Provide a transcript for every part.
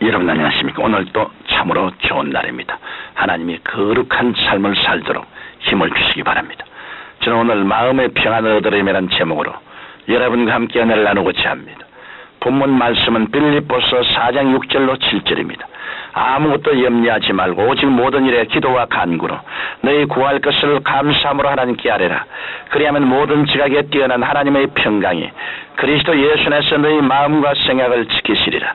여러분 안녕하십니까? 오늘 또 참으로 좋은 날입니다. 하나님이 거룩한 삶을 살도록 힘을 주시기 바랍니다. 저는 오늘 마음의 평안을 얻으려면 제목으로 여러분과 함께 은혜를 나누고자 합니다. 본문 말씀은 빌립보서 4장 6절로 7절입니다. 아무것도 염려하지 말고 오직 모든 일에 기도와 간구로 너희 구할 것을 감사함으로 하나님께 아뢰라. 그리하면 모든 지각에 뛰어난 하나님의 평강이 그리스도 예수 안에서 너희 마음과 생각을 지키시리라.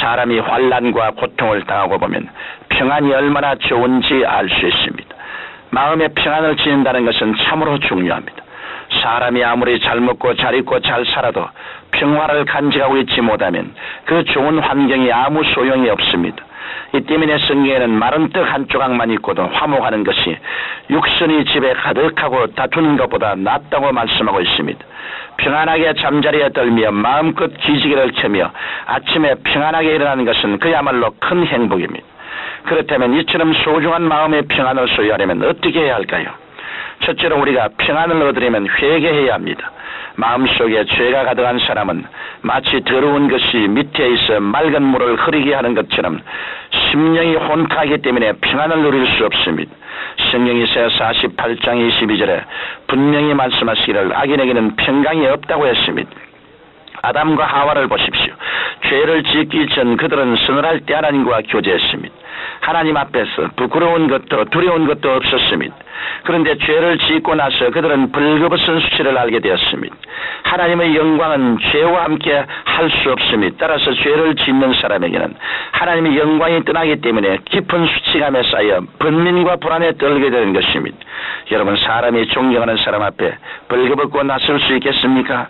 사람이 환란과 고통을 당하고 보면 평안이 얼마나 좋은지 알 수 있습니다. 마음의 평안을 지닌다는 것은 참으로 중요합니다. 사람이 아무리 잘 먹고 잘 입고 잘 살아도 평화를 간직하고 있지 못하면 그 좋은 환경이 아무 소용이 없습니다. 이 때문에 성경에는 마른 떡 한 조각만 있고도 화목하는 것이 육선이 집에 가득하고 다투는 것보다 낫다고 말씀하고 있습니다. 평안하게 잠자리에 들며 마음껏 기지개를 켜며 아침에 평안하게 일어나는 것은 그야말로 큰 행복입니다. 그렇다면 이처럼 소중한 마음의 평안을 소유하려면 어떻게 해야 할까요? 첫째로 우리가 평안을 얻으려면 회개해야 합니다. 마음속에 죄가 가득한 사람은 마치 더러운 것이 밑에 있어 맑은 물을 흐리게 하는 것처럼 심령이 혼탁하기 때문에 평안을 누릴 수 없습니다. 성경이서 48장 22절에 분명히 말씀하시기를 악인에게는 평강이 없다고 했습니다. 아담과 하와를 보십시오. 죄를 짓기 전 그들은 서늘할 때 하나님과 교제했습니다. 하나님 앞에서 부끄러운 것도 두려운 것도 없었습니다. 그런데 죄를 짓고 나서 그들은 벌거벗은 수치를 알게 되었습니다. 하나님의 영광은 죄와 함께 할 수 없습니다. 따라서 죄를 짓는 사람에게는 하나님의 영광이 떠나기 때문에 깊은 수치감에 쌓여 번민과 불안에 떨게 되는 것입니다. 여러분 사람이 존경하는 사람 앞에 벌거벗고 나설 수 있겠습니까?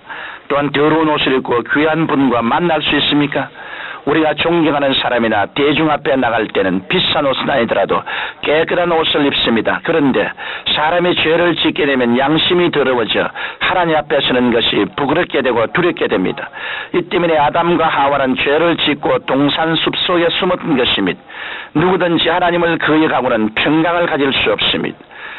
또한 더러운 옷을 입고 귀한 분과 만날 수 있습니까? 우리가 존경하는 사람이나 대중 앞에 나갈 때는 비싼 옷은 아니더라도 깨끗한 옷을 입습니다. 그런데 사람이 죄를 짓게 되면 양심이 더러워져 하나님 앞에 서는 것이 부끄럽게 되고 두렵게 됩니다. 이 때문에 아담과 하와는 죄를 짓고 동산 숲속에 숨었던 것입니다. 누구든지 하나님을 거역하고는 평강을 가질 수 없습니다.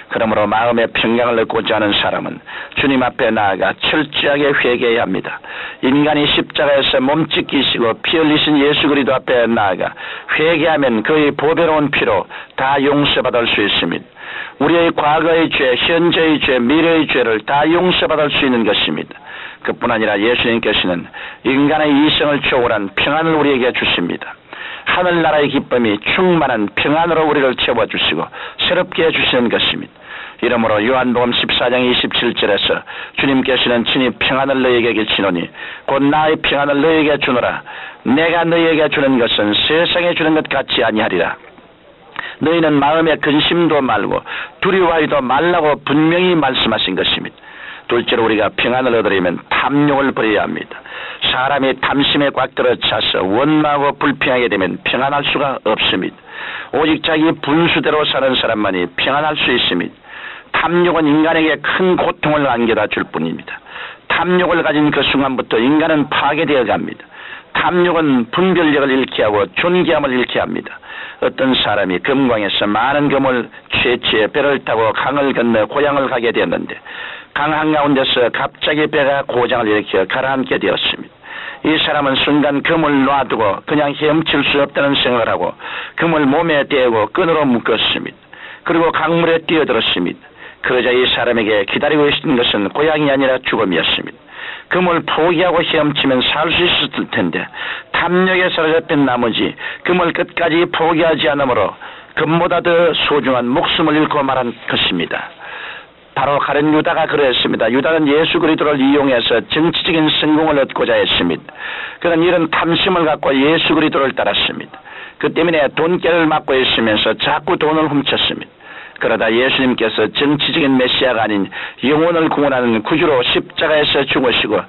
그러므로 마음의 평강을 얻고자 하는 사람은 주님 앞에 나아가 철저하게 회개해야 합니다. 인간이 십자가에서 몸짓기시고 피 흘리신 예수 그리스도 앞에 나아가 회개하면 그의 보배로운 피로 다 용서받을 수 있습니다. 우리의 과거의 죄, 현재의 죄, 미래의 죄를 다 용서받을 수 있는 것입니다. 그뿐 아니라 예수님께서는 인간의 이성을 초월한 평안을 우리에게 주십니다. 하늘나라의 기쁨이 충만한 평안으로 우리를 채워주시고 새롭게 해주시는 것입니다. 이러므로 요한복음 14장 27절에서 주님께서는 친히 평안을 너희에게 끼치노니 곧 나의 평안을 너희에게 주노라 내가 너희에게 주는 것은 세상에 주는 것 같이 아니하리라 너희는 마음에 근심도 말고 두려워하지도 말라고 분명히 말씀하신 것입니다. 둘째로 우리가 평안을 얻으려면 탐욕을 버려야 합니다. 사람이 탐심에 꽉 들어차서 원망하고 불평하게 되면 평안할 수가 없습니다. 오직 자기 분수대로 사는 사람만이 평안할 수 있습니다. 탐욕은 인간에게 큰 고통을 안겨다 줄 뿐입니다. 탐욕을 가진 그 순간부터 인간은 파괴되어 갑니다. 탐욕은 분별력을 잃게 하고 존귀함을 잃게 합니다. 어떤 사람이 금광에서 많은 금을 채취해 배를 타고 강을 건너 고향을 가게 되었는데 강 한가운데서 갑자기 배가 고장을 일으켜 가라앉게 되었습니다. 이 사람은 순간 금을 놔두고 그냥 헤엄칠 수 없다는 생각을 하고 금을 몸에 떼고 끈으로 묶었습니다. 그리고 강물에 뛰어들었습니다. 그러자 이 사람에게 기다리고 있는 것은 고향이 아니라 죽음이었습니다. 금을 포기하고 헤엄치면 살 수 있었을 텐데 탐욕에 사로잡힌 나머지 금을 끝까지 포기하지 않으므로 금보다 더 소중한 목숨을 잃고 말한 것입니다. 바로 가른 유다가 그랬습니다. 유다는 예수 그리스도를 이용해서 정치적인 성공을 얻고자 했습니다. 그는 이런 탐심을 갖고 예수 그리스도를 따랐습니다. 그 때문에 돈깨를 맞고 있으면서 자꾸 돈을 훔쳤습니다. 그러다 예수님께서 정치적인 메시아가 아닌 영혼을 구원하는 구주로 십자가에서 죽으시고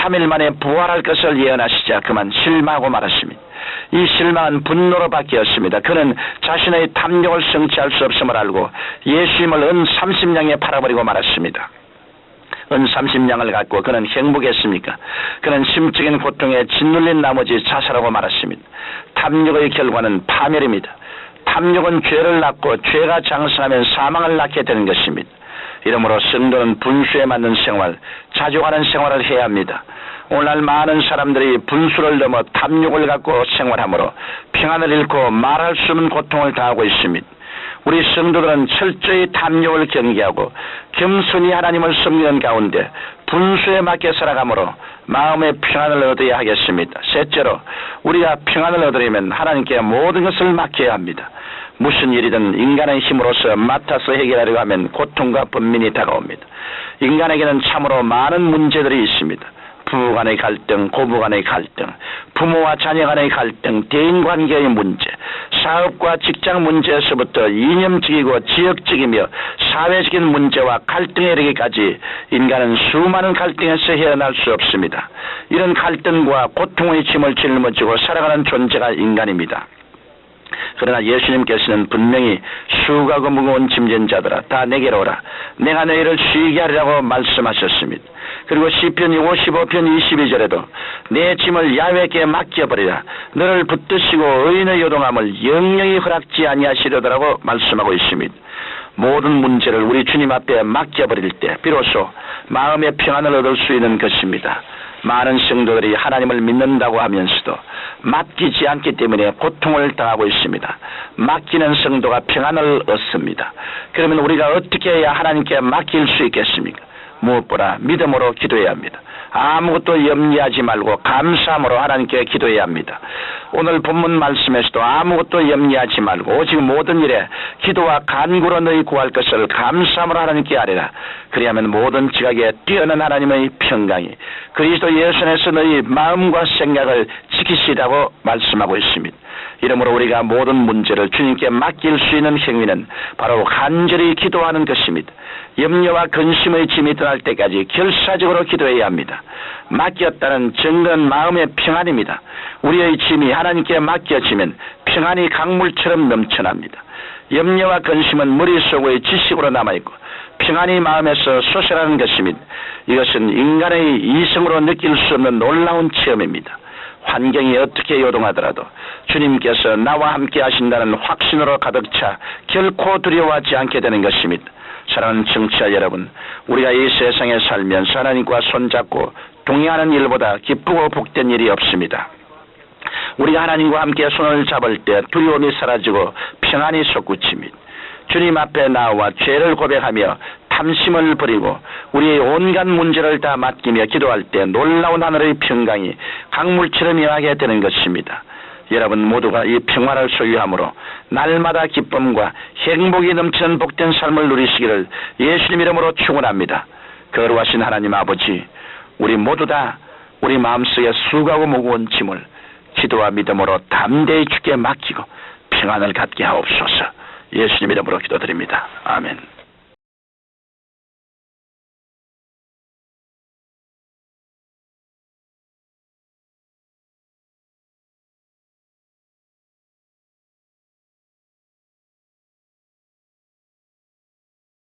3일 만에 부활할 것을 예언하시자 그만 실망하고 말았습니다. 이 실망은 분노로 바뀌었습니다. 그는 자신의 탐욕을 성취할 수 없음을 알고 예수님을 은 30냥에 팔아버리고 말았습니다. 은 30냥을 갖고 그는 행복했습니까? 그는 심적인 고통에 짓눌린 나머지 자살하고 말았습니다. 탐욕의 결과는 파멸입니다. 탐욕은 죄를 낳고 죄가 장성하면 사망을 낳게 되는 것입니다. 이러므로 성도는 분수에 맞는 생활, 자족하는 생활을 해야 합니다. 오늘날 많은 사람들이 분수를 넘어 탐욕을 갖고 생활하므로 평안을 잃고 말할 수 없는 고통을 당하고 있습니다. 우리 성도들은 철저히 탐욕을 경계하고 겸손히 하나님을 섬기는 가운데 분수에 맞게 살아가므로 마음의 평안을 얻어야 하겠습니다. 셋째로 우리가 평안을 얻으려면 하나님께 모든 것을 맡겨야 합니다. 무슨 일이든 인간의 힘으로서 맡아서 해결하려고 하면 고통과 번민이 다가옵니다. 인간에게는 참으로 많은 문제들이 있습니다. 부부 간의 갈등, 고부 간의 갈등, 부모와 자녀 간의 갈등, 대인 관계의 문제, 사업과 직장 문제에서부터 이념적이고 지역적이며 사회적인 문제와 갈등에 이르기까지 인간은 수많은 갈등에서 헤어날 수 없습니다. 이런 갈등과 고통의 짐을 짊어지고 살아가는 존재가 인간입니다. 그러나 예수님께서는 분명히 수고하고 무거운 짐진 자들아 다 내게로 오라 내가 너희를 쉬게 하리라고 말씀하셨습니다. 그리고 시편 55편 22절에도 내 짐을 야외께 맡겨버리라 너를 붙드시고 의인의 요동함을 영영히 허락지 아니하시려더라고 말씀하고 있습니다. 모든 문제를 우리 주님 앞에 맡겨버릴 때 비로소 마음의 평안을 얻을 수 있는 것입니다. 많은 성도들이 하나님을 믿는다고 하면서도 맡기지 않기 때문에 고통을 당하고 있습니다. 맡기는 성도가 평안을 얻습니다. 그러면 우리가 어떻게 해야 하나님께 맡길 수 있겠습니까? 무엇보다 믿음으로 기도해야 합니다. 아무것도 염려하지 말고 감사함으로 하나님께 기도해야 합니다. 오늘 본문 말씀에서도 아무것도 염려하지 말고 오직 모든 일에 기도와 간구로 너희 구할 것을 감사함으로 하나님께 아뢰라. 그리하면 모든 지각에 뛰어난 하나님의 평강이 그리스도 예수 안에서 너희 마음과 생각을 지키시라고 말씀하고 있습니다. 이러므로 우리가 모든 문제를 주님께 맡길 수 있는 행위는 바로 간절히 기도하는 것입니다. 염려와 근심의 짐이 떠날 때까지 결사적으로 기도해야 합니다. 맡겼다는 증거는 마음의 평안입니다. 우리의 짐이 하나님께 맡겨지면 평안이 강물처럼 넘쳐납니다. 염려와 근심은 머릿속의 지식으로 남아있고 평안이 마음에서 솟아나는 것입니다. 이것은 인간의 이성으로 느낄 수 없는 놀라운 체험입니다. 환경이 어떻게 요동하더라도 주님께서 나와 함께 하신다는 확신으로 가득 차 결코 두려워하지 않게 되는 것입니다. 사랑하는 청취자 여러분, 우리가 이 세상에 살면서 하나님과 손잡고 동행하는 일보다 기쁘고 복된 일이 없습니다. 우리가 하나님과 함께 손을 잡을 때 두려움이 사라지고 평안이 솟구칩니다. 주님 앞에 나와 죄를 고백하며 탐심을 버리고 우리의 온갖 문제를 다 맡기며 기도할 때 놀라운 하늘의 평강이 강물처럼 임하게 되는 것입니다. 여러분 모두가 이 평화를 소유함으로 날마다 기쁨과 행복이 넘치는 복된 삶을 누리시기를 예수님 이름으로 축원합니다. 거룩하신 하나님 아버지, 우리 모두 다 우리 마음속에 수고하고 무거운 짐을 기도와 믿음으로 담대히 주께 맡기고 평안을 갖게 하옵소서. 예수님 이름으로 기도드립니다. 아멘.